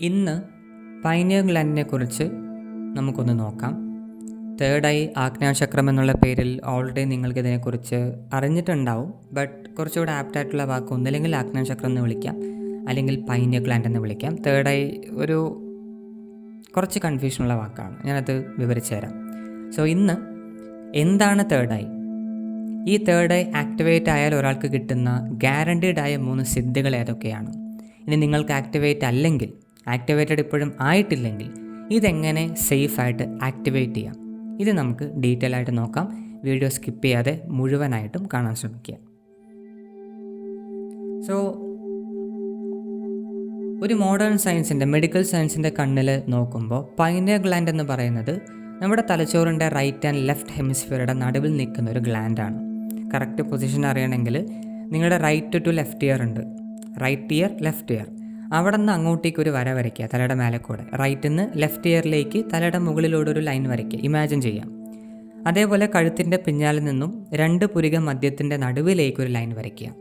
ഇന്ന് പൈനിയർ ഗ്ലാൻഡിനെ കുറിച്ച് നമുക്കൊന്ന് നോക്കാം. തേർഡ് ഐ ആജ്ഞാചക്രം എന്നുള്ള പേരിൽ ഓൾറെഡി നിങ്ങൾക്ക് ഇതിനെക്കുറിച്ച് അറിഞ്ഞിട്ടുണ്ടാവും. ബട്ട് കുറച്ചുകൂടെ ആപ്റ്റായിട്ടുള്ള വാക്ക് ഒന്നില്ലെങ്കിൽ ആജ്ഞാചക്രം എന്ന് വിളിക്കാം. അല്ലെങ്കിൽ പൈനിയർ ഗ്ലാൻഡ് എന്ന് വിളിക്കാം. തേർഡ് ഐ ഒരു കുറച്ച് കൺഫ്യൂഷനുള്ള വാക്കാണ്. ഞാനത് വിവരിച്ചു തരാം. സോ ഇന്ന് എന്താണ് തേർഡ് ഐ ഈ തേർഡ് ഐ ആക്ടിവേറ്റ് ആയാൽ ഒരാൾക്ക് കിട്ടുന്ന ഗ്യാരണ്ടീഡ് ആയ മൂന്ന് സിദ്ധികൾ ഏതൊക്കെയാണ്? ഇനി നിങ്ങൾക്ക് ആക്ടിവേറ്റ് അല്ലെങ്കിൽ ആക്ടിവേറ്റഡ് ഇപ്പോഴും ആയിട്ടില്ലെങ്കിൽ ഇതെങ്ങനെ സേഫായിട്ട് ആക്ടിവേറ്റ് ചെയ്യാം? ഇത് നമുക്ക് ഡീറ്റെയിൽ ആയിട്ട് നോക്കാം. വീഡിയോ സ്കിപ്പ് ചെയ്യാതെ മുഴുവനായിട്ടും കാണാൻ ശ്രമിക്കുക. സോ ഒരു മോഡേൺ സയൻസിന്റെ മെഡിക്കൽ സയൻസിന്റെ കണ്ണിൽ നോക്കുമ്പോൾ പൈനിയർ ഗ്ലാൻഡ് എന്ന് പറയുന്നത് നമ്മുടെ തലച്ചോറിന്റെ റൈറ്റ് ആൻഡ് ലെഫ്റ്റ് ഹെമിസ്ഫിയറുടെ നടുവിൽ നിൽക്കുന്ന ഒരു ഗ്ലാൻഡാണ് കറക്റ്റ് പൊസിഷൻ അറിയണമെങ്കിൽ നിങ്ങളുടെ റൈറ്റ് ടു ലെഫ്റ്റ് ഇയർ ഉണ്ട്. റൈറ്റ് ഇയർ ലെഫ്റ്റ് ഇയർ അവിടെ നിന്ന് അങ്ങോട്ടേക്ക് ഒരു വര വരയ്ക്കുക തലയുടെ മേലെ കൂടെ റൈറ്റിൽ നിന്ന് ലെഫ്റ്റ് ഇയറിലേക്ക് തലയുടെ മുകളിലൂടെ ഒരു ലൈൻ വരയ്ക്കുക. ഇമാജിൻ ചെയ്യാം. അതേപോലെ കഴുത്തിന്റെ പിന്നാലിൽ നിന്നും രണ്ട് പുരിക മദ്യത്തിന്റെ നടുവിലേക്ക് ഒരു ലൈൻ വരയ്ക്കുക.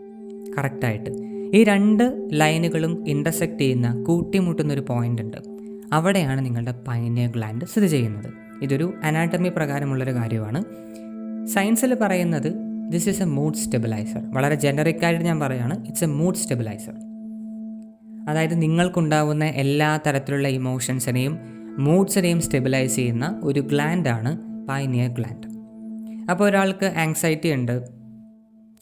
കറക്റ്റായിട്ട് ഈ രണ്ട് ലൈനുകളും ഇന്റർസെക്റ്റ് ചെയ്യുന്ന കൂട്ടിമുട്ടുന്ന ഒരു പോയിന്റ് ഉണ്ട്. അവിടെയാണ് നിങ്ങളുടെ പൈനിയ ഗ്ലാൻഡ് സ്ഥിതി ചെയ്യുന്നത്. ഇതൊരു അനാട്ടമി പ്രകാരമുള്ളൊരു കാര്യമാണ്. സയൻസിൽ പറയുന്നത് this is a mood stabiliser വളരെ ജനറിക് ആയിട്ട് ഞാൻ പറയുകയാണ് ഇറ്റ്സ് എ മൂഡ് സ്റ്റെബിലൈസർ അതായത് നിങ്ങൾക്കുണ്ടാവുന്ന എല്ലാ തരത്തിലുള്ള ഇമോഷൻസിനെയും മൂഡ്സിനെയും സ്റ്റെബിലൈസ് ചെയ്യുന്ന ഒരു ഗ്ലാൻഡാണ് പൈനിയർ ഗ്ലാൻഡ്. അപ്പോൾ ഒരാൾക്ക് ആങ്സൈറ്റി ഉണ്ട്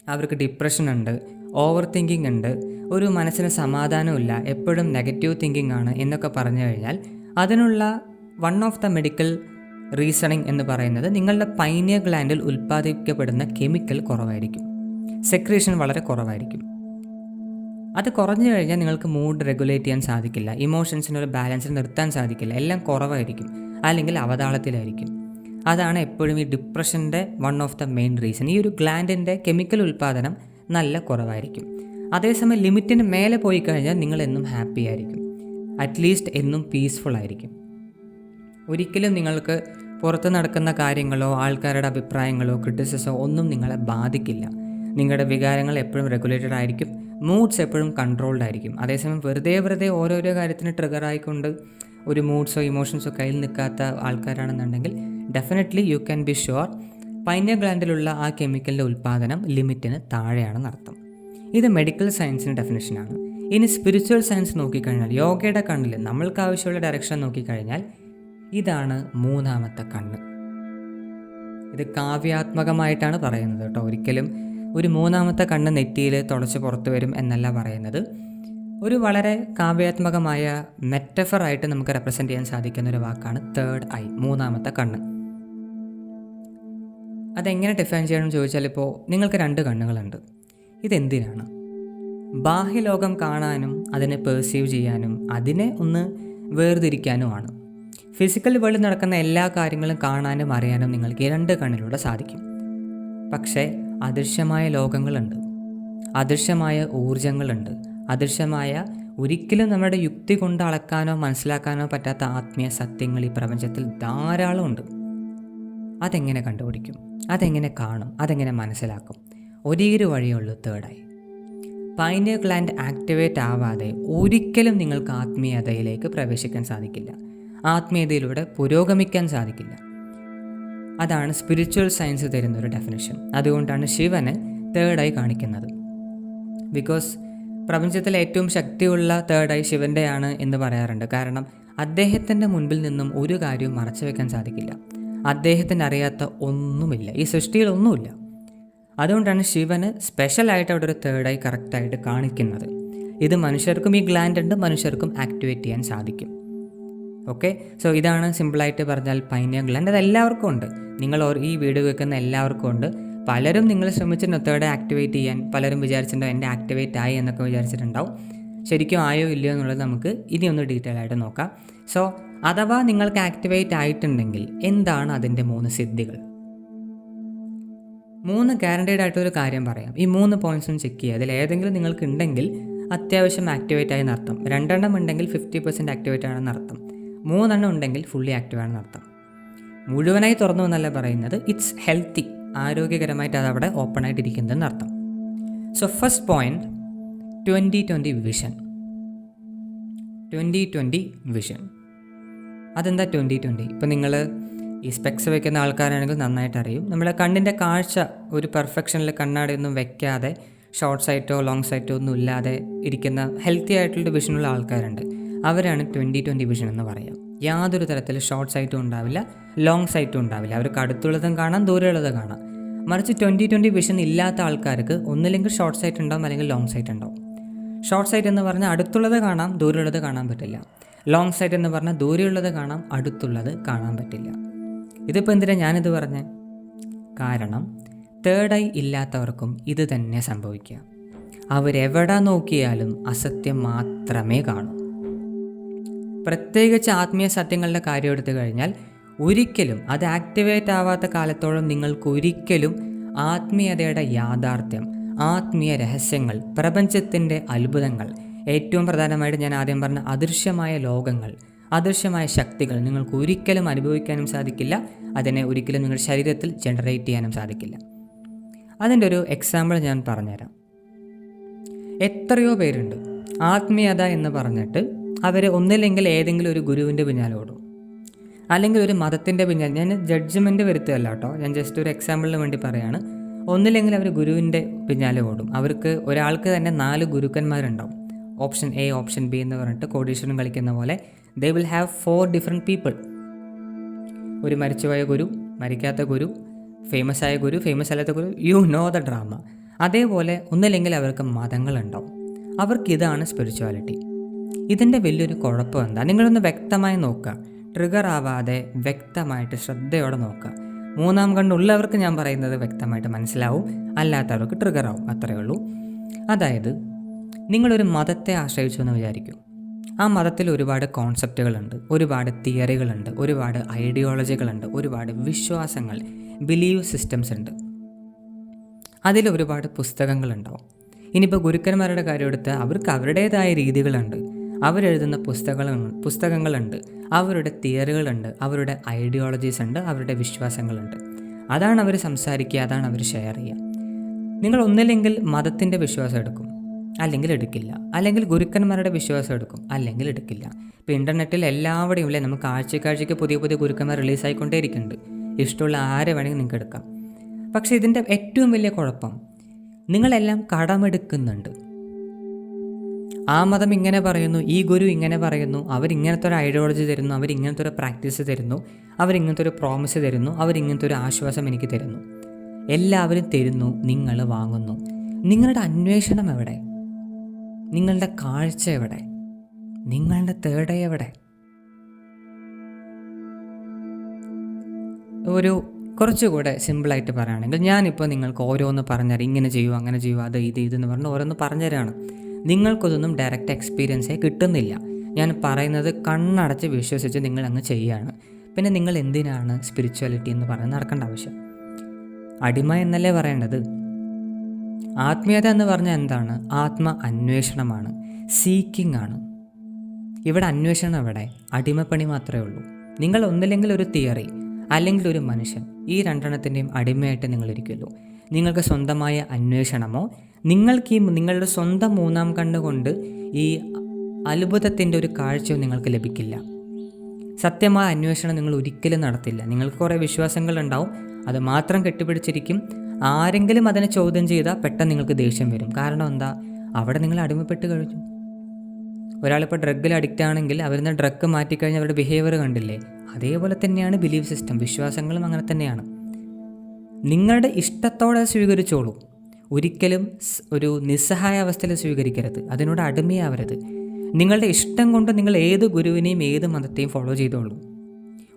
അവർക്ക് ഡിപ്രഷൻ ഉണ്ട് ഓവർ തിങ്കിങ് ഉണ്ട് ഒരു മനസ്സിന് സമാധാനമില്ല എപ്പോഴും നെഗറ്റീവ് തിങ്കിങ് ആണ് എന്നൊക്കെ പറഞ്ഞു കഴിഞ്ഞാൽ അതിനുള്ള one of the medical reasoning എന്ന് പറയുന്നത് നിങ്ങളുടെ പൈനിയർ ഗ്ലാൻഡിൽ ഉൽപ്പാദിപ്പിക്കപ്പെടുന്ന കെമിക്കൽ കുറവായിരിക്കും. സെക്രീഷൻ വളരെ കുറവായിരിക്കും. അത് കുറഞ്ഞു കഴിഞ്ഞാൽ നിങ്ങൾക്ക് മൂഡ് റെഗുലേറ്റ് ചെയ്യാൻ സാധിക്കില്ല. ഇമോഷൻസിനൊരു ബാലൻസിൽ നിർത്താൻ സാധിക്കില്ല. എല്ലാം കുറവായിരിക്കും. അല്ലെങ്കിൽ അവതാളത്തിലായിരിക്കും. അതാണ് എപ്പോഴും ഈ ഡിപ്രഷന്റെ one of the main reason ഈ ഒരു ഗ്ലാൻഡിന്റെ കെമിക്കൽ ഉൽപ്പാദനം നല്ല കുറവായിരിക്കും. അതേസമയം ലിമിറ്റിന് മേലെ പോയി കഴിഞ്ഞാൽ നിങ്ങൾ എന്നും ഹാപ്പി ആയിരിക്കും. അറ്റ്ലീസ്റ്റ് എന്നും പീസ്ഫുൾ ആയിരിക്കും. ഒരിക്കലും നിങ്ങൾക്ക് പുറത്ത് നടക്കുന്ന കാര്യങ്ങളോ ആൾക്കാരുടെ അഭിപ്രായങ്ങളോ ക്രിറ്റിസിസോ ഒന്നും നിങ്ങളെ ബാധിക്കില്ല. നിങ്ങളുടെ വികാരങ്ങൾ എപ്പോഴും റെഗുലേറ്റഡ് ആയിരിക്കും. മൂഡ്സ് എപ്പോഴും കൺട്രോൾഡ് ആയിരിക്കും. അതേസമയം വെറുതെ വെറുതെ ഓരോരോ കാര്യത്തിന് ട്രിഗർ ആയിക്കൊണ്ട് ഒരു മൂഡ്സോ ഇമോഷൻസോ കയ്യിൽ നിൽക്കാത്ത ആൾക്കാരാണെന്നുണ്ടെങ്കിൽ definitely you can be sure pineal ഗ്ലാൻഡിലുള്ള ആ കെമിക്കലിന്റെ ഉൽപ്പാദനം ലിമിറ്റിന് താഴെയാണെന്ന് അർത്ഥം. ഇത് മെഡിക്കൽ സയൻസിന്റെ ഡെഫിനേഷനാണ് ഇനി സ്പിരിച്വൽ സയൻസ് നോക്കിക്കഴിഞ്ഞാൽ യോഗയുടെ കണ്ണിൽ നമ്മൾക്ക് ആവശ്യമുള്ള ഡയറക്ഷൻ നോക്കിക്കഴിഞ്ഞാൽ ഇതാണ് മൂന്നാമത്തെ കണ്ണ്. ഇത് കാവ്യാത്മകമായിട്ടാണ് പറയുന്നത് കേട്ടോ. ഒരിക്കലും ഒരു മൂന്നാമത്തെ കണ്ണ് നെറ്റിയിൽ തുടച്ച് പുറത്തു വരും എന്നല്ല പറയുന്നത്. ഒരു വളരെ കാവ്യാത്മകമായ മെറ്റഫറായിട്ട് നമുക്ക് റെപ്രസെന്റ് ചെയ്യാൻ സാധിക്കുന്ന ഒരു വാക്കാണ് തേർഡ് ഐ മൂന്നാമത്തെ കണ്ണ്. അതെങ്ങനെ ഡിഫൈൻ ചെയ്യണം ചോദിച്ചാൽ ഇപ്പോൾ നിങ്ങൾക്ക് രണ്ട് കണ്ണുകളുണ്ട്. ഇതെന്തിനാണ്? ബാഹ്യലോകം കാണാനും അതിനെ പെർസീവ് ചെയ്യാനും അതിനെ ഒന്ന് വേർതിരിക്കാനുമാണ് ഫിസിക്കൽ വേൾഡിൽ നടക്കുന്ന എല്ലാ കാര്യങ്ങളും കാണാനും അറിയാനും നിങ്ങൾക്ക് ഈ രണ്ട് കണ്ണിലൂടെ സാധിക്കും. പക്ഷേ അദൃശ്യമായ ലോകങ്ങളുണ്ട്. അദൃശ്യമായ ഊർജങ്ങളുണ്ട് അദൃശ്യമായ ഒരിക്കലും നമ്മുടെ യുക്തി കൊണ്ട് അളക്കാനോ മനസ്സിലാക്കാനോ പറ്റാത്ത ആത്മീയ സത്യങ്ങൾ ഈ പ്രപഞ്ചത്തിൽ ധാരാളമുണ്ട് അതെങ്ങനെ കണ്ടുപിടിക്കും? അതെങ്ങനെ കാണും? അതെങ്ങനെ മനസ്സിലാക്കും? ഒരേ ഒരു വഴിയുള്ളൂ തേർഡായി പൈനിയർ ഗ്ലാൻഡ് ആക്ടിവേറ്റ് ആവാതെ ഒരിക്കലും നിങ്ങൾക്ക് ആത്മീയതയിലേക്ക് പ്രവേശിക്കാൻ സാധിക്കില്ല. ആത്മീയതയിലൂടെ പുരോഗമിക്കാൻ സാധിക്കില്ല. അതാണ് സ്പിരിച്വൽ സയൻസ് തരുന്ന ഒരു ഡെഫിനിഷൻ അതുകൊണ്ടാണ് ശിവനെ തേർഡായി കാണിക്കുന്നത്. ബിക്കോസ് പ്രപഞ്ചത്തിലെ ഏറ്റവും ശക്തിയുള്ള തേർഡായി ശിവന്റെയാണ് എന്ന് പറയാറുണ്ട്. കാരണം അദ്ദേഹത്തിന്റെ മുൻപിൽ നിന്നും ഒരു കാര്യവും മറച്ചു വെക്കാൻ സാധിക്കില്ല. അദ്ദേഹത്തിന് അറിയാത്ത ഒന്നുമില്ല. ഈ സൃഷ്ടിയിൽ ഒന്നുമില്ല. അതുകൊണ്ടാണ് ശിവന് സ്പെഷ്യലായിട്ട് അവിടെ ഒരു തേർഡായി കറക്റ്റായിട്ട് കാണിക്കുന്നത്. ഇത് മനുഷ്യർക്കും ഈ ഗ്ലാൻഡ് ഉണ്ട് മനുഷ്യർക്കും ആക്ടിവേറ്റ് ചെയ്യാൻ സാധിക്കും. ഓക്കെ സോ ഇതാണ് സിമ്പിളായിട്ട് പറഞ്ഞാൽ പൈനിയ ഗ്ലാൻഡ് അത് എല്ലാവർക്കും ഉണ്ട്. നിങ്ങൾ ഈ വീഡിയോ വെക്കുന്ന എല്ലാവർക്കും ഉണ്ട്. പലരും നിങ്ങൾ ശ്രമിച്ചിട്ടുണ്ട് ഒത്തേടെ ആക്ടിവേറ്റ് ചെയ്യാൻ പലരും വിചാരിച്ചിട്ടുണ്ടോ എന്റെ ആക്ടിവേറ്റ് ആയി എന്നൊക്കെ വിചാരിച്ചിട്ടുണ്ടാവും. ശരിക്കും ആയോ ഇല്ലയോ എന്നുള്ളത് നമുക്ക് ഇനി ഒന്ന് ഡീറ്റെയിൽ ആയിട്ട് നോക്കാം. സോ അഥവാ നിങ്ങൾക്ക് ആക്ടിവേറ്റ് ആയിട്ടുണ്ടെങ്കിൽ എന്താണ് അതിന്റെ മൂന്ന് സിദ്ധികൾ? മൂന്ന് ഗ്യാരണ്ടീഡ് ആയിട്ടൊരു കാര്യം പറയാം. ഈ മൂന്ന് പോയിൻസും ചെക്ക് ചെയ്യുക. അതിൽ ഏതെങ്കിലും നിങ്ങൾക്ക് ഉണ്ടെങ്കിൽ അത്യാവശ്യം ആക്ടിവേറ്റ് ആയി നടത്തും രണ്ടെണ്ണം ഉണ്ടെങ്കിൽ ഫിഫ്റ്റി പെർസെന്റ് ആക്ടിവേറ്റ് ആണെന്ന് അർത്ഥം മൂന്നെണ്ണം ഉണ്ടെങ്കിൽ ഫുള്ളി ആക്റ്റീവ് ആണെന്ന് അർത്ഥം. മുഴുവനായി തുറന്നു എന്നല്ല പറയുന്നത് ഇറ്റ്സ് ഹെൽത്തി ആരോഗ്യകരമായിട്ട് അത് അവിടെ ഓപ്പൺ ആയിട്ടിരിക്കുന്നതെന്ന് അർത്ഥം. So first point twenty twenty vision twenty twenty vision അതെന്താ ട്വന്റി ട്വന്റി ഇപ്പം നിങ്ങൾ ഈ സ്പെക്സ് വെക്കുന്ന ആൾക്കാരാണെങ്കിൽ നന്നായിട്ട് അറിയും. നമ്മളെ കണ്ണിന്റെ കാഴ്ച ഒരു പെർഫെക്ഷനിൽ കണ്ണാടിയൊന്നും വെക്കാതെ ഷോർട്ട് സൈറ്റോ ലോങ് സൈറ്റോ ഒന്നും ഇല്ലാതെ ഇരിക്കുന്ന ഹെൽത്തി ആയിട്ടുള്ള വിഷനുള്ള ആൾക്കാരുണ്ട്. അവരാണ് ട്വന്റി ട്വന്റി വിഷൻ എന്ന് പറയുക യാതൊരു തരത്തിൽ ഷോർട്ട് സൈറ്റും ഉണ്ടാവില്ല ലോങ് സൈറ്റും ഉണ്ടാവില്ല. അവർക്ക് അടുത്തുള്ളതും കാണാം ദൂരെയുള്ളത് കാണാം. മറിച്ച് ട്വന്റി ട്വന്റി വിഷൻ ഇല്ലാത്ത ആൾക്കാർക്ക് ഒന്നില്ലെങ്കിൽ ഷോർട്ട് സൈറ്റ് ഉണ്ടാവും അല്ലെങ്കിൽ ലോങ് സൈറ്റ് ഉണ്ടാവും. ഷോർട്ട് സൈറ്റ് എന്ന് പറഞ്ഞാൽ അടുത്തുള്ളത് കാണാം ദൂരെയുള്ളത് കാണാൻ പറ്റില്ല. ലോങ് സൈറ്റ് എന്ന് പറഞ്ഞാൽ ദൂരെയുള്ളത് കാണാം അടുത്തുള്ളത് കാണാൻ പറ്റില്ല. ഇതിപ്പോൾ എന്തിനാണ് ഞാനിത് പറഞ്ഞത് കാരണം തേർഡ് ഐ ഇല്ലാത്തവർക്കും ഇത് തന്നെ സംഭവിക്കുക. അവരെവിടെ നോക്കിയാലും അസത്യം മാത്രമേ കാണൂ. പ്രത്യേകിച്ച് ആത്മീയ സത്യങ്ങളുടെ കാര്യം എടുത്തു കഴിഞ്ഞാൽ ഒരിക്കലും അത് ആക്ടിവേറ്റ് ആവാത്ത കാലത്തോളം നിങ്ങൾക്ക് ഒരിക്കലും ആത്മീയതയുടെ യാഥാർത്ഥ്യം ആത്മീയ രഹസ്യങ്ങൾ പ്രപഞ്ചത്തിന്റെ അത്ഭുതങ്ങൾ ഏറ്റവും പ്രധാനമായിട്ട് ഞാൻ ആദ്യം പറഞ്ഞ അദൃശ്യമായ ലോകങ്ങൾ അദൃശ്യമായ ശക്തികൾ നിങ്ങൾക്ക് ഒരിക്കലും അനുഭവിക്കാനും സാധിക്കില്ല. അതിനെ ഒരിക്കലും നിങ്ങളുടെ ശരീരത്തിൽ ജനറേറ്റ് ചെയ്യാനും സാധിക്കില്ല. അതിന്റെ ഒരു എക്സാമ്പിൾ ഞാൻ പറഞ്ഞുതരാം. എത്രയോ പേരുണ്ട്. ആത്മീയത എന്ന് പറഞ്ഞിട്ട് അവർ ഒന്നില്ലെങ്കിൽ ഏതെങ്കിലും ഒരു ഗുരുവിന്റെ പിന്നാലെ ഓടും. അല്ലെങ്കിൽ ഒരു മതത്തിന്റെ പിന്നാലെ ഞാൻ ജഡ്ജ്മെന്റ് വരുത്തുകയല്ല കേട്ടോ. ഞാൻ ജസ്റ്റ് ഒരു എക്സാമ്പിളിന് വേണ്ടി പറയാണ്. ഒന്നില്ലെങ്കിൽ അവർ ഗുരുവിന്റെ പിന്നാലെ ഓടും. അവർക്ക് ഒരാൾക്ക് തന്നെ നാല് ഗുരുക്കന്മാരുണ്ടാവും. ഓപ്ഷൻ എ ഓപ്ഷൻ ബി എന്ന് പറഞ്ഞിട്ട് കോടീശ്വരൻ കളിക്കുന്ന പോലെ they will have four different people ഒരു മരിച്ചുപോയ ഗുരു മരിക്കാത്ത ഗുരു ഫേമസ് ആയ ഗുരു ഫേമസ് അല്ലാത്ത ഗുരു യു നോ ദ ഡ്രാമ അതേപോലെ ഒന്നില്ലെങ്കിൽ അവർക്ക് മതങ്ങളുണ്ടാവും. അവർക്ക് ഇതാണ് സ്പിരിച്വാലിറ്റി ഇതിന്റെ വലിയൊരു കുഴപ്പം എന്താ? നിങ്ങളൊന്ന് വ്യക്തമായി നോക്കുക. ട്രിഗർ ആവാതെ വ്യക്തമായിട്ട് ശ്രദ്ധയോടെ നോക്കുക. മൂന്നാം കണ്ണുള്ളവർക്ക് ഞാൻ പറയുന്നത് വ്യക്തമായിട്ട് മനസ്സിലാവും. അല്ലാത്തവർക്ക് ട്രിഗർ ആവും. അത്രയേ ഉള്ളൂ. അതായത് നിങ്ങളൊരു മതത്തെ ആശ്രയിച്ചു എന്ന് വിചാരിക്കും. ആ മതത്തിൽ ഒരുപാട് കോൺസെപ്റ്റുകളുണ്ട് ഒരുപാട് തിയറികളുണ്ട് ഒരുപാട് ഐഡിയോളജികളുണ്ട് ഒരുപാട് വിശ്വാസങ്ങൾ ബിലീവ് സിസ്റ്റംസ് ഉണ്ട്. അതിൽ ഒരുപാട് പുസ്തകങ്ങളുണ്ടാവും. ഇനിയിപ്പോൾ ഗുരുക്കന്മാരുടെ കാര്യം എടുത്ത് അവർക്ക് അവരുടേതായ രീതികളുണ്ട്. അവരെഴുതുന്ന പുസ്തകങ്ങൾ പുസ്തകങ്ങളുണ്ട്. അവരുടെ തിയറികളുണ്ട്. അവരുടെ ഐഡിയോളജീസ് ഉണ്ട്. അവരുടെ വിശ്വാസങ്ങളുണ്ട്. അതാണ് അവർ സംസാരിക്കുക. അതാണ് അവർ ഷെയർ ചെയ്യുക. നിങ്ങൾ ഒന്നില്ലെങ്കിൽ മതത്തിന്റെ വിശ്വാസം എടുക്കും. അല്ലെങ്കിൽ എടുക്കില്ല. അല്ലെങ്കിൽ ഗുരുക്കന്മാരുടെ വിശ്വാസം എടുക്കും. അല്ലെങ്കിൽ എടുക്കില്ല. ഇപ്പോൾ ഇന്റർനെറ്റിൽ എല്ലാവിടെയും ഇല്ലേ? നമുക്ക് ആഴ്ചക്കാഴ്ചയ്ക്ക് പുതിയ പുതിയ ഗുരുക്കന്മാർ റിലീസായിക്കൊണ്ടേ ഇരിക്കുന്നുണ്ട് ഇഷ്ടമുള്ള ആരെ വേണമെങ്കിൽ നിങ്ങൾക്ക് എടുക്കാം. പക്ഷേ ഇതിന്റെ ഏറ്റവും വലിയ കുഴപ്പം നിങ്ങളെല്ലാം കടമെടുക്കുന്നുണ്ട്. ആ മതം ഇങ്ങനെ പറയുന്നു ഈ ഗുരു ഇങ്ങനെ പറയുന്നു അവരിങ്ങനത്തെ ഒരു ഐഡിയോളജി തരുന്നു അവരിങ്ങനത്തെ ഒരു പ്രാക്ടീസ് തരുന്നു അവരിങ്ങനത്തെ ഒരു പ്രോമിസ് തരുന്നു അവരിങ്ങനത്തെ ഒരു ആശ്വാസം എനിക്ക് തരുന്നു. എല്ലാവരും തരുന്നു നിങ്ങൾ വാങ്ങുന്നു. നിങ്ങളുടെ അന്വേഷണം എവിടെ? നിങ്ങളുടെ കാഴ്ച എവിടെ? നിങ്ങളുടെ തേട എവിടെ? ഒരു കുറച്ചുകൂടെ സിമ്പിളായിട്ട് പറയുകയാണെങ്കിൽ ഞാനിപ്പോൾ നിങ്ങൾക്ക് ഓരോന്ന് പറഞ്ഞുതരാം ഇങ്ങനെ ചെയ്യൂ അങ്ങനെ ചെയ്യൂ അത് ഇത് ഇതെന്ന് പറഞ്ഞ് ഓരോന്ന് പറഞ്ഞുതരാണ്. നിങ്ങൾക്കതൊന്നും ഡയറക്റ്റ് എക്സ്പീരിയൻസേ കിട്ടുന്നില്ല. ഞാൻ പറയുന്നത് കണ്ണടച്ച് വിശ്വസിച്ച് നിങ്ങൾ അങ്ങ് ചെയ്യുകയാണ് പിന്നെ നിങ്ങൾ എന്തിനാണ് സ്പിരിച്വാലിറ്റി എന്ന് പറഞ്ഞ് നടക്കേണ്ട ആവശ്യം? അടിമ എന്നല്ലേ പറയേണ്ടത്? ആത്മീയത എന്ന് പറഞ്ഞാൽ എന്താണ്? ആത്മ അന്വേഷണമാണ്. സീക്കിംഗ് ആണ്. ഇവിടെ അന്വേഷണം എവിടെ? അടിമപ്പണി മാത്രമേ ഉള്ളൂ. നിങ്ങൾ ഒന്നില്ലെങ്കിൽ ഒരു തിയറി അല്ലെങ്കിൽ ഒരു മനുഷ്യൻ. ഈ രണ്ടെണ്ണത്തിന്റെയും അടിമയായിട്ട് നിങ്ങൾ ഇരിക്കുമല്ലോ. നിങ്ങൾക്ക് സ്വന്തമായ അന്വേഷണമോ നിങ്ങൾക്ക് ഈ നിങ്ങളുടെ സ്വന്തം മൂന്നാം കണ്ണുകൊണ്ട് ഈ അത്ഭുതത്തിന്റെ ഒരു കാഴ്ച നിങ്ങൾക്ക് ലഭിക്കില്ല. സത്യമായ അന്വേഷണം നിങ്ങൾ ഒരിക്കലും നടത്തില്ല. നിങ്ങൾക്ക് കുറേ വിശ്വാസങ്ങൾ ഉണ്ടാവും അത് മാത്രം കെട്ടിപ്പിടിച്ചിരിക്കും. ആരെങ്കിലും അതിനെ ചോദ്യം ചെയ്താൽ പെട്ടെന്ന് നിങ്ങൾക്ക് ദേഷ്യം വരും. കാരണം എന്താ? അവിടെ നിങ്ങൾ അടിമപ്പെട്ട് കഴിഞ്ഞു. ഒരാളിപ്പോൾ ഡ്രഗിൽ അഡിക്റ്റ് ആണെങ്കിൽ അവരിന്ന് ഡ്രഗ് മാറ്റിക്കഴിഞ്ഞാൽ അവരുടെ ബിഹേവിയർ കണ്ടില്ലേ? അതേപോലെ തന്നെയാണ് ബിലീഫ് സിസ്റ്റം വിശ്വാസങ്ങളും അങ്ങനെ തന്നെയാണ്. നിങ്ങളുടെ ഇഷ്ടത്തോടെ സ്വീകരിച്ചോളൂ. ഒരിക്കലും ഒരു നിസ്സഹായ അവസ്ഥയിൽ സ്വീകരിക്കരുത്. അതിനോട് അടിമയാവരുത്. നിങ്ങളുടെ ഇഷ്ടം കൊണ്ട് നിങ്ങൾ ഏത് ഗുരുവിനെയും ഏത് മതത്തെയും ഫോളോ ചെയ്തോളൂ.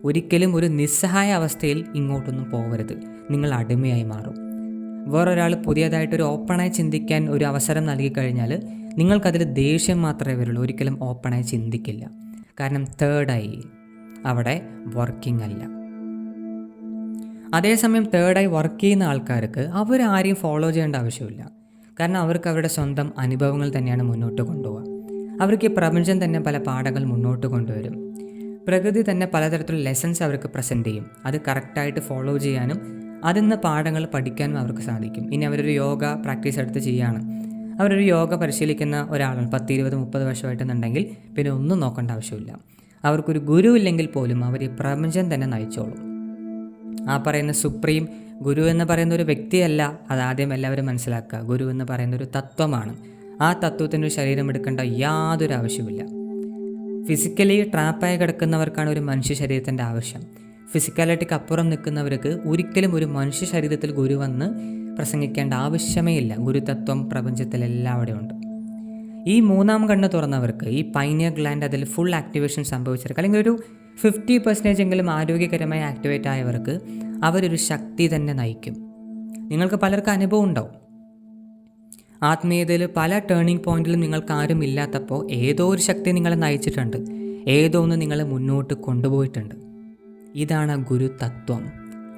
ഒരിക്കലും ഒരു നിസ്സഹായ അവസ്ഥയിൽ ഇങ്ങോട്ടൊന്നും പോകരുത് നിങ്ങൾ അടിമയായി മാറും. വേറൊരാൾ പുതിയതായിട്ടൊരു ഓപ്പണായി ചിന്തിക്കാൻ ഒരു അവസരം നൽകി കഴിഞ്ഞാൽ നിങ്ങൾക്കതിൽ ദേഷ്യം മാത്രമേ വരുള്ളൂ. ഒരിക്കലും ഓപ്പണായി ചിന്തിക്കില്ല. കാരണം തേർഡായി അവിടെ വർക്കിംഗ് അല്ല. അതേസമയം തേർഡായി വർക്ക് ചെയ്യുന്ന ആൾക്കാർക്ക് അവരാരെയും ഫോളോ ചെയ്യേണ്ട ആവശ്യമില്ല. കാരണം അവർക്ക് അവരുടെ സ്വന്തം അനുഭവങ്ങൾ തന്നെയാണ് മുന്നോട്ട് കൊണ്ടുപോകുക അവർക്ക് ഈ പ്രപഞ്ചം തന്നെ പല പാഠങ്ങൾ മുന്നോട്ട് കൊണ്ടുവരും. പ്രകൃതി തന്നെ പലതരത്തിലുള്ള ലെസൺസ് അവർക്ക് പ്രസന്റ് ചെയ്യും. അത് കറക്റ്റായിട്ട് ഫോളോ ചെയ്യാനും അതിൽ നിന്ന് പാഠങ്ങൾ പഠിക്കാനും അവർക്ക് സാധിക്കും. ഇനി അവരൊരു യോഗ പ്രാക്ടീസ് എടുത്ത് ചെയ്യുകയാണ്. അവരൊരു യോഗ പരിശീലിക്കുന്ന ഒരാളാണ്. പത്ത് ഇരുപത് മുപ്പത് വർഷമായിട്ടെന്നുണ്ടെങ്കിൽ പിന്നെ ഒന്നും നോക്കേണ്ട ആവശ്യമില്ല. അവർക്കൊരു ഗുരു ഇല്ലെങ്കിൽ പോലും അവർ ഈ പ്രപഞ്ചം തന്നെ നയിച്ചോളും. ആ പറയുന്ന സുപ്രീം ഗുരു എന്ന് പറയുന്ന ഒരു വ്യക്തിയല്ല അതാദ്യം എല്ലാവരും മനസ്സിലാക്കുക. ഗുരു എന്ന് പറയുന്ന ഒരു തത്വമാണ്. ആ തത്വത്തിന് ഒരു ശരീരം എടുക്കേണ്ട യാതൊരു ആവശ്യമില്ല ഫിസിക്കലി ട്രാപ്പായി കിടക്കുന്നവർക്കാണ് ഒരു മനുഷ്യ ശരീരത്തിന്റെ ആവശ്യം. ഫിസിക്കാലിറ്റിക്ക് അപ്പുറം നിൽക്കുന്നവർക്ക് ഒരിക്കലും ഒരു മനുഷ്യ ശരീരത്തിൽ ഗുരു വന്ന് പ്രസംഗിക്കേണ്ട ആവശ്യമേ ഇല്ല. ഗുരുതത്വം പ്രപഞ്ചത്തിൽ എല്ലാവിടെ ഉണ്ട് ഈ മൂന്നാം കണ്ണ് തുറന്നവർക്ക് ഈ പൈനിയർ ഗ്ലാൻഡ് അതിൽ ഫുൾ ആക്ടിവേഷൻ സംഭവിച്ചവർക്ക് അല്ലെങ്കിൽ ഒരു ഫിഫ്റ്റി പെർസെന്റേജ് എങ്കിലും ആരോഗ്യകരമായി ആക്ടിവേറ്റ് ആയവർക്ക് അവരൊരു ശക്തി തന്നെ നയിക്കും. നിങ്ങൾക്ക് പലർക്കും അനുഭവം ഉണ്ടാവും. ആത്മീയതയിൽ പല ടേണിംഗ് പോയിന്റിലും നിങ്ങൾക്ക് ആരും ഇല്ലാത്തപ്പോൾ ഏതോ ഒരു ശക്തി നിങ്ങളെ നയിച്ചിട്ടുണ്ട്. ഏതോ ഒന്ന് നിങ്ങളെ മുന്നോട്ട് കൊണ്ടുപോയിട്ടുണ്ട്. ഇതാണ് ഗുരു തത്വം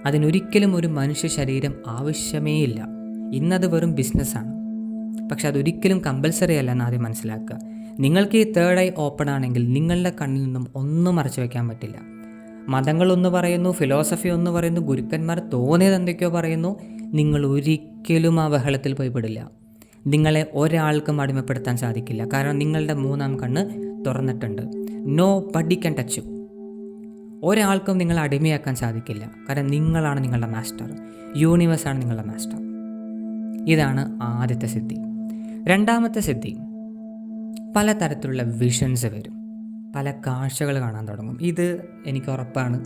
അതിനൊരിക്കലും ഒരു മനുഷ്യ ശരീരം ആവശ്യമേ ഇല്ല. ഇന്നത് വെറും ബിസിനസ്സാണ് പക്ഷെ അതൊരിക്കലും കമ്പൽസറി അല്ല എന്ന് ആദ്യം മനസ്സിലാക്കുക. നിങ്ങൾക്ക് ഈ തേർഡ് ഐ ഓപ്പൺ ആണെങ്കിൽ നിങ്ങളുടെ കണ്ണിൽ നിന്നും ഒന്നും മറച്ചു വയ്ക്കാൻ പറ്റില്ല. മതങ്ങളൊന്ന് പറയുന്നു ഫിലോസഫി ഒന്ന് പറയുന്നു ഗുരുക്കന്മാർ തോന്നിയത് എന്തൊക്കെയോ പറയുന്നു. നിങ്ങൾ ഒരിക്കലും ആ ബഹളത്തിൽ പോയി പെടില്ല നിങ്ങളെ ഒരാൾക്കും അടിമപ്പെടുത്താൻ സാധിക്കില്ല. കാരണം നിങ്ങളുടെ മൂന്നാം കണ്ണ് തുറന്നിട്ടുണ്ട്. നോ ബഡി ക്യാൻ ടച്ച് ഒരാൾക്കും നിങ്ങളെ അടിമയാക്കാൻ സാധിക്കില്ല. കാരണം നിങ്ങളാണ് നിങ്ങളുടെ മാസ്റ്റർ യൂണിവേഴ്സാണ് നിങ്ങളുടെ മാസ്റ്റർ ഇതാണ് ആദ്യത്തെ സിദ്ധി. രണ്ടാമത്തെ സിദ്ധി. പലതരത്തിലുള്ള വിഷൻസ് വരും. പല കാഴ്ചകൾ കാണാൻ തുടങ്ങും. ഇത് എനിക്ക് ഉറപ്പാണ്.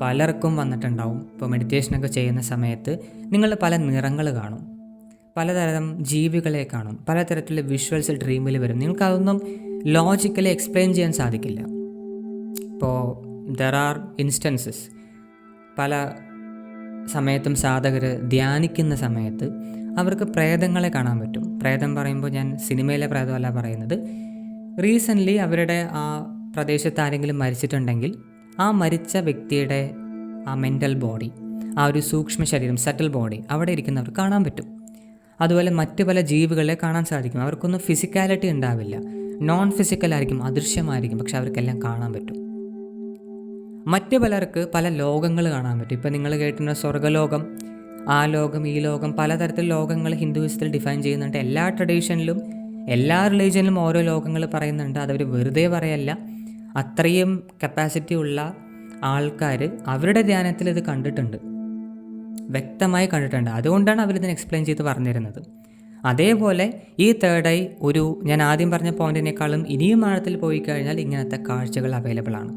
പലർക്കും വന്നിട്ടുണ്ടാവും. ഇപ്പോൾ മെഡിറ്റേഷനൊക്കെ ചെയ്യുന്ന സമയത്ത് നിങ്ങൾ പല നിറങ്ങൾ കാണും. പലതരം ജീവികളെ കാണും. പലതരത്തിലുള്ള വിഷ്വൽസ് ഡ്രീമിൽ വരും. നിങ്ങൾക്ക് അതൊന്നും ലോജിക്കലി എക്സ്പ്ലെയിൻ ചെയ്യാൻ സാധിക്കില്ല. ഇപ്പോൾ ദർ ആർ ഇൻസ്റ്റൻസസ് പല സമയത്തും സാധകർ ധ്യാനിക്കുന്ന സമയത്ത് അവർക്ക് പ്രേതങ്ങളെ കാണാൻ പറ്റും. പ്രേതം പറയുമ്പോൾ ഞാൻ സിനിമയിലെ പ്രേതമല്ല പറയുന്നത്. റീസെന്റ്ലി അവരുടെ ആ പ്രദേശത്ത് ആരെങ്കിലും മരിച്ചിട്ടുണ്ടെങ്കിൽ ആ മരിച്ച വ്യക്തിയുടെ ആ മെന്റൽ ബോഡി ആ ഒരു സൂക്ഷ്മ ശരീരം സെറ്റൽ ബോഡി അവിടെ ഇരിക്കുന്നവർ കാണാൻ പറ്റും. അതുപോലെ മറ്റു പല ജീവികളെ കാണാൻ സാധിക്കും. അവർക്കൊന്നും ഫിസിക്കാലിറ്റി ഉണ്ടാവില്ല. നോൺ ഫിസിക്കലായിരിക്കും അദൃശ്യമായിരിക്കും പക്ഷെ അവർക്കെല്ലാം കാണാൻ പറ്റും. മറ്റു പലർക്ക് പല ലോകങ്ങൾ കാണാൻ പറ്റും. ഇപ്പം നിങ്ങൾ കേട്ടിരുന്ന സ്വർഗലോകം ആ ലോകം ഈ ലോകം പലതരത്തിൽ ലോകങ്ങൾ ഹിന്ദുവിസത്തിൽ ഡിഫൈൻ ചെയ്യുന്നുണ്ട്. എല്ലാ ട്രഡീഷനിലും എല്ലാ റിലീജിയനിലും ഓരോ ലോകങ്ങൾ പറയുന്നുണ്ട്. അതവർ വെറുതെ പറയല്ല. അത്രയും കപ്പാസിറ്റി ഉള്ള ആൾക്കാർ അവരുടെ ധ്യാനത്തിൽ ഇത് കണ്ടിട്ടുണ്ട്. വ്യക്തമായി കണ്ടിട്ടുണ്ട്. അതുകൊണ്ടാണ് അവരിതിനെ എക്സ്പ്ലെയിൻ ചെയ്ത് പറഞ്ഞിരുന്നത്. അതേപോലെ ഈ തേർഡ് ഐ ഒരു ഞാൻ ആദ്യം പറഞ്ഞ പോയിന്റിനേക്കാളും ഇനിയും ആഴത്തിൽ പോയി കഴിഞ്ഞാൽ ഇങ്ങനത്തെ കാഴ്ചകൾ അവൈലബിൾ ആണ്.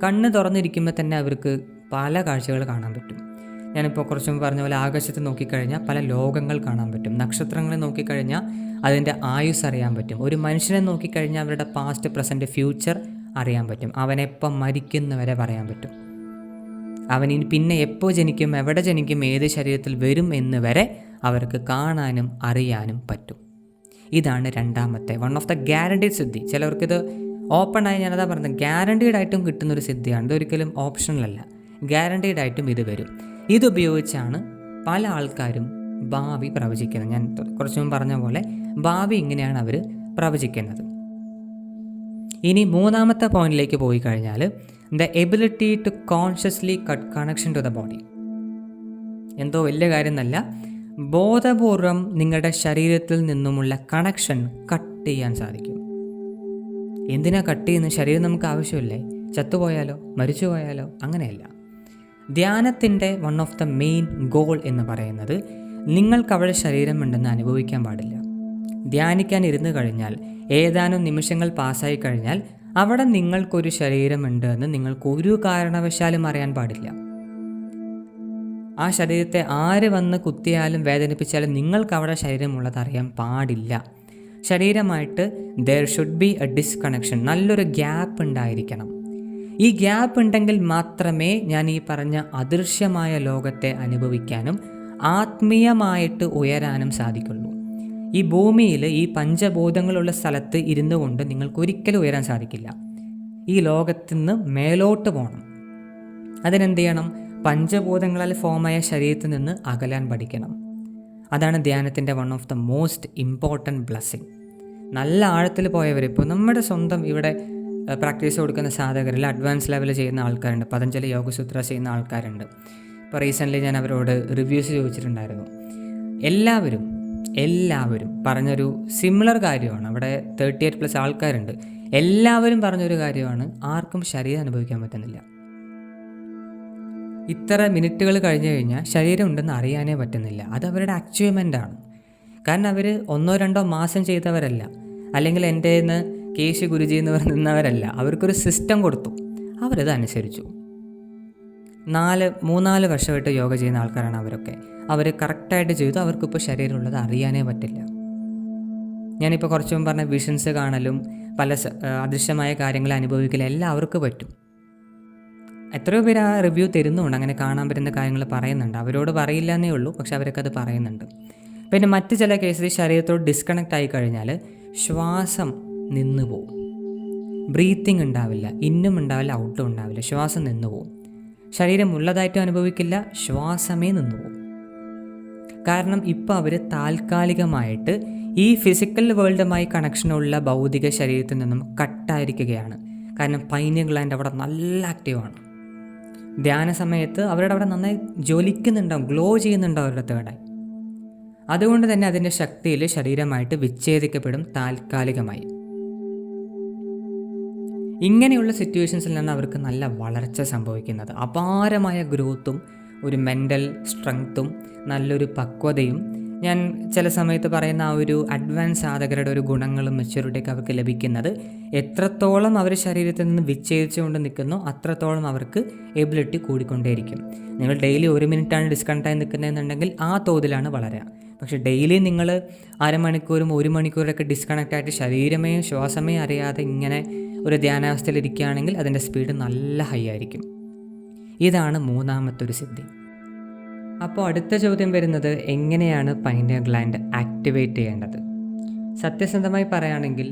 കണ്ണ് തുറന്നിരിക്കുമ്പോൾ തന്നെ അവർക്ക് പല കാഴ്ചകൾ കാണാൻ പറ്റും. ഞാനിപ്പോൾ കുറച്ച് മുമ്പ് പറഞ്ഞ പോലെ ആകാശത്ത് നോക്കിക്കഴിഞ്ഞാൽ പല ലോകങ്ങൾ കാണാൻ പറ്റും. നക്ഷത്രങ്ങളെ നോക്കിക്കഴിഞ്ഞാൽ അതിന്റെ ആയുസ് അറിയാൻ പറ്റും. ഒരു മനുഷ്യനെ നോക്കിക്കഴിഞ്ഞാൽ അവരുടെ പാസ്റ്റ് പ്രസന്റ് ഫ്യൂച്ചർ അറിയാൻ പറ്റും. അവനെപ്പം മരിക്കുന്നവരെ പറയാൻ പറ്റും. അവൻ ഇനി പിന്നെ എപ്പോൾ ജനിക്കും എവിടെ ജനിക്കും ഏത് ശരീരത്തിൽ വരും എന്ന് വരെ അവർക്ക് കാണാനും അറിയാനും പറ്റും. ഇതാണ് രണ്ടാമത്തെ വൺ ഓഫ് ദ ഗ്യാരണ്ടീഡ് സിദ്ധി. ചിലവർക്കിത് ഓപ്പൺ ആയി ഞാനതാ പറഞ്ഞത് ഗ്യാരണ്ടീഡ് ആയിട്ടും കിട്ടുന്നൊരു സിദ്ധിയാണ്. ഇതൊരിക്കലും ഓപ്ഷണലല്ല ഗ്യാരണ്ടീഡ് ആയിട്ടും ഇത് വരും. ഇതുപയോഗിച്ചാണ് പല ആൾക്കാരും ഭാവി പ്രവചിക്കുന്നത്. ഞാൻ കുറച്ചു മുമ്പ് പറഞ്ഞ പോലെ ഭാവി ഇങ്ങനെയാണ് അവർ പ്രവചിക്കുന്നത്. ഇനി മൂന്നാമത്തെ പോയിന്റിലേക്ക് പോയി കഴിഞ്ഞാൽ the ability to consciously cut connection to the body എന്തോ വലിയ കാര്യം എന്നല്ല ബോധപൂർവം നിങ്ങളുടെ ശരീരത്തിൽ നിന്നുമുള്ള കണക്ഷൻ കട്ട് ചെയ്യാൻ സാധിക്കും. എന്തിനാ കട്ട് ചെയ്യുന്ന ശരീരം നമുക്ക് ആവശ്യമില്ലേ? ചത്തുപോയാലോ? മരിച്ചുപോയാലോ? അങ്ങനെയല്ല. ധ്യാനത്തിന്റെ one of the main goal എന്ന് പറയുന്നത് നിങ്ങൾക്ക് അവിടെ ശരീരമുണ്ടെന്ന് അനുഭവിക്കാൻ പാടില്ല. ധ്യാനിക്കാൻ ഇരുന്നു കഴിഞ്ഞാൽ ഏതാനും നിമിഷങ്ങൾ പാസ്സായി കഴിഞ്ഞാൽ അവിടെ നിങ്ങൾക്കൊരു ശരീരമുണ്ട് എന്ന് നിങ്ങൾക്ക് ഒരു കാരണവശാലും അറിയാൻ പാടില്ല. ആ ശരീരത്തെ ആര് വന്ന് കുത്തിയാലും വേദനിപ്പിച്ചാലും നിങ്ങൾക്ക് അവിടെ ശരീരമുള്ളത് അറിയാൻ പാടില്ല. ശരീരമായിട്ട് there should be a disconnection നല്ലൊരു ഗ്യാപ്പ് ഉണ്ടായിരിക്കണം. ഈ ഗ്യാപ്പ് ഉണ്ടെങ്കിൽ മാത്രമേ ഞാൻ ഈ പറഞ്ഞ അദൃശ്യമായ ലോകത്തെ അനുഭവിക്കാനും ആത്മീയമായിട്ട് ഉയരാനും സാധിക്കുള്ളൂ. ഈ ഭൂമിയിൽ ഈ പഞ്ചബോധങ്ങളുള്ള സ്ഥലത്ത് ഇരുന്നു കൊണ്ട് നിങ്ങൾക്ക് ഒരിക്കലും ഉയരാൻ സാധിക്കില്ല. ഈ ലോകത്തിൽ നിന്ന് മേലോട്ട് പോകണം അതിനെന്ത് ചെയ്യണം? പഞ്ചഭൂതങ്ങളാൽ ഫോമായ ശരീരത്തിൽ നിന്ന് അകലാൻ പഠിക്കണം. അതാണ് ധ്യാനത്തിന്റെ one of the most important blessing നല്ല ആഴത്തിൽ പോയവർ ഇപ്പോൾ നമ്മുടെ സ്വന്തം ഇവിടെ പ്രാക്ടീസ് കൊടുക്കുന്ന സാധകരിൽ അഡ്വാൻസ് ലെവൽ ചെയ്യുന്ന ആൾക്കാരുണ്ട്. പതഞ്ജലി യോഗസൂത്ര ചെയ്യുന്ന ആൾക്കാരുണ്ട്. ഇപ്പോൾ റീസെന്റ്ലി ഞാൻ അവരോട് റിവ്യൂസ് ചോദിച്ചിട്ടുണ്ടായിരുന്നു. എല്ലാവരും എല്ലാവരും പറഞ്ഞൊരു സിമിലർ കാര്യമാണ്. അവിടെ തേർട്ടി എയ്റ്റ് പ്ലസ് ആൾക്കാരുണ്ട്. എല്ലാവരും പറഞ്ഞൊരു കാര്യമാണ് ആർക്കും ശരീരം അനുഭവിക്കാൻ പറ്റുന്നില്ല. ഇത്ര മിനിറ്റുകൾ കഴിഞ്ഞു കഴിഞ്ഞാൽ ശരീരം ഉണ്ടെന്ന് അറിയാനേ പറ്റുന്നില്ല. അത് അവരുടെ അച്ചീവ്മെന്റ് ആണ്. കാരണം അവർ ഒന്നോ രണ്ടോ മാസം ചെയ്തവരല്ല. അല്ലെങ്കിൽ എന്റെ കേശ് ഗുരുജി എന്ന് പറയുന്നവരല്ല അവർക്കൊരു സിസ്റ്റം കൊടുത്തു. അവരത് അനുസരിച്ചു. നാല് മൂന്നാൽ വർഷമായിട്ട് യോഗ ചെയ്യുന്ന ആൾക്കാരാണ് അവരൊക്കെ. അവർ കറക്റ്റായിട്ട് ചെയ്തു. അവർക്കിപ്പോൾ ശരീരമുള്ളത് അറിയാനേ പറ്റില്ല. ഞാനിപ്പോൾ കുറച്ച് പറഞ്ഞ വിഷൻസ് കാണലും പല അദൃശ്യമായ കാര്യങ്ങൾ അനുഭവിക്കലും എല്ലാം അവർക്ക് പറ്റും. എത്രയോ പേര് ആ റിവ്യൂ തരുന്നുണ്ട്. അങ്ങനെ കാണാൻ പറ്റുന്ന കാര്യങ്ങൾ പറയുന്നുണ്ട്. അവരോട് പറയില്ല എന്നേ ഉള്ളൂ. പക്ഷെ അവരൊക്കെ അത് പറയുന്നുണ്ട്. പിന്നെ മറ്റ് ചില കേസിൽ ശരീരത്തോട് ഡിസ്കണക്റ്റ് ആയി കഴിഞ്ഞാൽ ശ്വാസം നിന്നു പോവും ബ്രീത്തിങ് ഉണ്ടാവില്ല ഇന്നും ഉണ്ടാവില്ല ഔട്ടും ഉണ്ടാവില്ല ശ്വാസം നിന്നു പോവും ശരീരം ഉള്ളതായിട്ടും അനുഭവിക്കില്ല ശ്വാസമേ നിന്നു പോവും കാരണം ഇപ്പോൾ അവർ താൽക്കാലികമായിട്ട് ഈ ഫിസിക്കൽ വേൾഡുമായി കണക്ഷനുള്ള ഭൗതിക ശരീരത്തിൽ നിന്നും കട്ടായിരിക്കുകയാണ്. കാരണം പൈനിയ ഗ്ലാൻഡ് അവിടെ നല്ല ആക്റ്റീവാണ് ധ്യാന സമയത്ത് അവരുടെ അവിടെ നന്നായി ജ്വലിക്കുന്നുണ്ടാവും ഗ്ലോ ചെയ്യുന്നുണ്ടാവും അവരുടെ തേടായി അതുകൊണ്ട് തന്നെ അതിന്റെ ശക്തിയിൽ ശരീരമായിട്ട് വിച്ഛേദിക്കപ്പെടും താൽക്കാലികമായി. ഇങ്ങനെയുള്ള സിറ്റുവേഷൻസിൽ നിന്ന് അവർക്ക് നല്ല വളർച്ച സംഭവിക്കുന്നത്. അപാരമായ ഗ്രോത്തും ഒരു മെന്റൽ സ്ട്രെങ്ത്തും നല്ലൊരു പക്വതയും ഞാൻ ചില സമയത്ത് പറയുന്ന ആ ഒരു അഡ്വാൻസ് സാധകരുടെ ഒരു ഗുണങ്ങളും മെച്യൂരിറ്റിയൊക്കെ അവർക്ക് ലഭിക്കുന്നത്. എത്രത്തോളം അവർ ശരീരത്തിൽ നിന്ന് വിച്ഛേദിച്ചുകൊണ്ട് നിൽക്കുന്നു അത്രത്തോളം അവർക്ക് എബിലിറ്റി കൂടിക്കൊണ്ടേയിരിക്കും. നിങ്ങൾ ഡെയിലി ഒരു മിനിറ്റാണ് ഡിസ്കണക്റ്റായി നിൽക്കുന്നതെന്നുണ്ടെങ്കിൽ ആ തോതിലാണ് വളരുക. പക്ഷേ ഡെയിലി നിങ്ങൾ അരമണിക്കൂറും ഒരു മണിക്കൂറൊക്കെ ഡിസ്കണക്റ്റായിട്ട് ശരീരമേ ശ്വാസമേ അറിയാതെ ഇങ്ങനെ ഒരു ധ്യാനാവസ്ഥയിൽ ഇരിക്കുകയാണെങ്കിൽ അതിന്റെ സ്പീഡ് നല്ല ഹൈ ആയിരിക്കും ഇതാണ് മൂന്നാമത്തെ ഒരു സിദ്ധി. അപ്പോൾ അടുത്ത ചോദ്യം വരുന്നത് എങ്ങനെയാണ് പൈനിയർ ഗ്ലാൻഡ് ആക്ടിവേറ്റ് ചെയ്യേണ്ടത്? സത്യസന്ധമായി പറയുകയാണെങ്കിൽ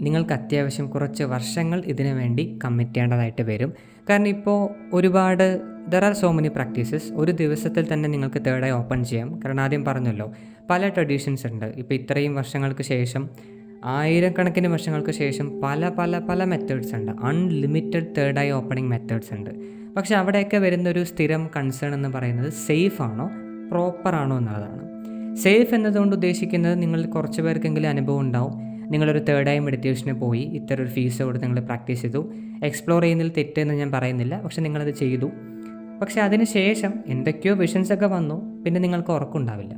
നിങ്ങൾക്ക് അത്യാവശ്യം കുറച്ച് വർഷങ്ങൾ ഇതിനു വേണ്ടി കമ്മിറ്റ് ചെയ്യേണ്ടതായിട്ട് വരും. കാരണം ഇപ്പോൾ ഒരുപാട് there are so many practices ഒരു ദിവസത്തിൽ തന്നെ നിങ്ങൾക്ക് തേർഡായി ഓപ്പൺ ചെയ്യാം. കാരണം ആദ്യം പറഞ്ഞല്ലോ പല ട്രഡീഷൻസ് ഉണ്ട്. ഇപ്പോൾ ഇത്രയും വർഷങ്ങൾക്ക് ശേഷം ആയിരക്കണക്കിന് വർഷങ്ങൾക്ക് ശേഷം പല പല പല മെത്തേഡ്സ് ഉണ്ട്. Unlimited third eye opening methods ഉണ്ട്. പക്ഷെ അവിടെയൊക്കെ വരുന്നൊരു സ്ഥിരം കൺസേൺ എന്ന് പറയുന്നത് സേഫ് ആണോ പ്രോപ്പർ ആണോ എന്നുള്ളതാണ്. സേഫ് എന്നതുകൊണ്ട് ഉദ്ദേശിക്കുന്നത് നിങ്ങൾ കുറച്ച് പേർക്കെങ്കിലും അനുഭവം ഉണ്ടാവും. നിങ്ങളൊരു തേർഡ് ഐ മെഡിറ്റേഷന് പോയി ഇത്ര ഒരു ഫീസ് കൊടുത്ത് നിങ്ങൾ പ്രാക്ടീസ് ചെയ്തു. എക്സ്പ്ലോർ ചെയ്യുന്നതിൽ തെറ്റെന്ന് ഞാൻ പറയുന്നില്ല പക്ഷെ നിങ്ങളത് ചെയ്തു. പക്ഷെ അതിന് ശേഷം എന്തൊക്കെയോ വിഷൻസ് ഒക്കെ വന്നു പിന്നെ നിങ്ങൾക്ക് ഉറക്കമുണ്ടാവില്ല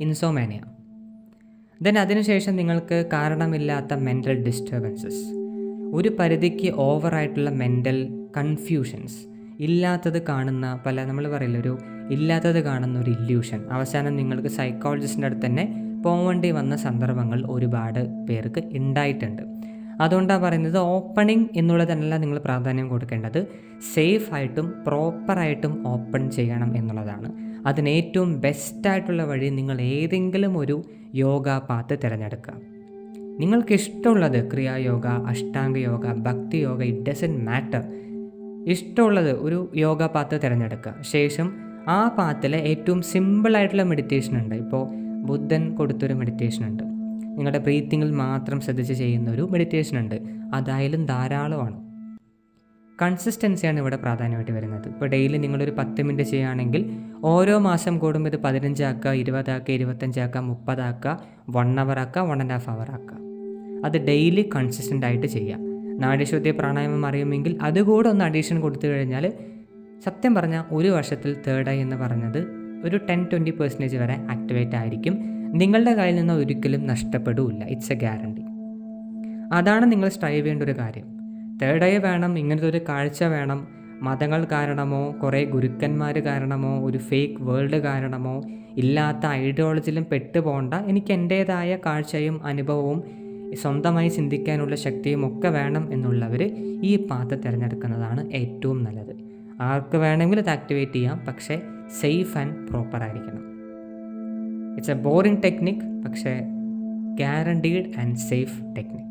ഇൻസോമാനിയ ദെൻ അതിനുശേഷം നിങ്ങൾക്ക് കാരണമില്ലാത്ത മെന്റൽ ഡിസ്റ്റർബൻസസ് ഒരു പരിധിക്ക് ഓവറായിട്ടുള്ള മെന്റൽ കൺഫ്യൂഷൻസ് ഇല്ലാത്തത് കാണുന്ന പല നമ്മൾ പറയില്ല ഒരു ഇല്ലാത്തത് കാണുന്ന ഒരു ഇല്യൂഷൻ അവസാനം നിങ്ങൾക്ക് സൈക്കോളജിസ്റ്റിന്റെ അടുത്ത് തന്നെ പോവേണ്ടി വന്ന സന്ദർഭങ്ങൾ ഒരുപാട് പേർക്ക് ഉണ്ടായിട്ടുണ്ട് അതുകൊണ്ടാണ് പറയുന്നത് ഓപ്പണിംഗ് എന്നുള്ളതല്ല നിങ്ങൾ പ്രാധാന്യം കൊടുക്കേണ്ടത്. സേഫായിട്ടും പ്രോപ്പറായിട്ടും ഓപ്പൺ ചെയ്യണം എന്നുള്ളതാണ്. അതിന് ഏറ്റവും ബെസ്റ്റായിട്ടുള്ള വഴി നിങ്ങൾ ഏതെങ്കിലും ഒരു യോഗ പാത്ത് തിരഞ്ഞെടുക്കുക. നിങ്ങൾക്ക് ഇഷ്ടമുള്ളത് ക്രിയായോഗ അഷ്ടാംഗ യോഗ ഭക്തി യോഗ ഇറ്റ് ഡസൻ മാറ്റർ ഇഷ്ടമുള്ളത് ഒരു യോഗ പാത്ത് തിരഞ്ഞെടുക്കുക. ശേഷം ആ പാത്തിലെ ഏറ്റവും സിമ്പിളായിട്ടുള്ള മെഡിറ്റേഷൻ ഉണ്ട്. ഇപ്പോൾ ബുദ്ധൻ കൊടുത്തൊരു മെഡിറ്റേഷൻ ഉണ്ട്. നിങ്ങളുടെ ബ്രീത്തിങ്ങിൽ മാത്രം ശ്രദ്ധിച്ച് ചെയ്യുന്ന ഒരു മെഡിറ്റേഷൻ ഉണ്ട്. അതായാലും ധാരാളമാണ്. കൺസിസ്റ്റൻസിയാണ് ഇവിടെ പ്രാധാന്യമായിട്ട് വരുന്നത്. ഇപ്പോൾ ഡെയിലി നിങ്ങളൊരു പത്ത് മിനിറ്റ് ചെയ്യുകയാണെങ്കിൽ ഓരോ മാസം കൂടുമ്പോൾ ഇത് പതിനഞ്ചാക്കുക ഇരുപതാക്കുക ഇരുപത്തഞ്ചാക്കുക മുപ്പതാക്കുക വൺ അവർ ആക്കുക വൺ ആൻഡ് ഹാഫ് അവർ ആക്കുക അത് ഡെയിലി കൺസിസ്റ്റന്റ് ആയിട്ട് ചെയ്യുക നാഡീശുദ്ധി പ്രാണായാമം അറിയുമെങ്കിൽ അതുകൂടെ ഒന്ന് അഡീഷൻ കൊടുത്തു കഴിഞ്ഞാൽ സത്യം പറഞ്ഞാൽ ഒരു വർഷത്തിൽ തേർഡ് ഐ എന്ന് പറഞ്ഞത് ഒരു ടെൻ ട്വന്റി പെർസെന്റേജ് വരെ ആക്ടിവേറ്റ് ആയിരിക്കും. നിങ്ങളുടെ കയ്യിൽ നിന്ന് ഒരിക്കലും നഷ്ടപ്പെടില്ല. ഇറ്റ്സ് എ ഗ്യാരണ്ടി അതാണ് നിങ്ങൾ സ്ട്രൈവ് ചെയ്യേണ്ട ഒരു കാര്യം. തേർഡ് ഐ വേണം ഇങ്ങനത്തെ ഒരു കാഴ്ച വേണം മതങ്ങൾ കാരണമോ കുറേ ഗുരുക്കന്മാർ കാരണമോ ഒരു ഫേക്ക് വേൾഡ് കാരണമോ ഇല്ലാത്ത ഐഡിയോളജിയിലും പെട്ടുപോകണ്ട എനിക്ക് എന്റേതായ കാഴ്ചയും അനുഭവവും സ്വന്തമായി ചിന്തിക്കാനുള്ള ശക്തിയും ഒക്കെ വേണം എന്നുള്ളവർ ഈ പാത്ത് തിരഞ്ഞെടുക്കുന്നതാണ് ഏറ്റവും നല്ലത്. ആർക്ക് വേണമെങ്കിലും ഇത് ആക്ടിവേറ്റ് ചെയ്യാം പക്ഷേ സേഫ് ആൻഡ് പ്രോപ്പർ ആയിരിക്കണം. ഇറ്റ്സ് എ ബോറിംഗ് ടെക്നിക് പക്ഷേ ഗ്യാരണ്ടീഡ് ആൻഡ് സേഫ് ടെക്നിക്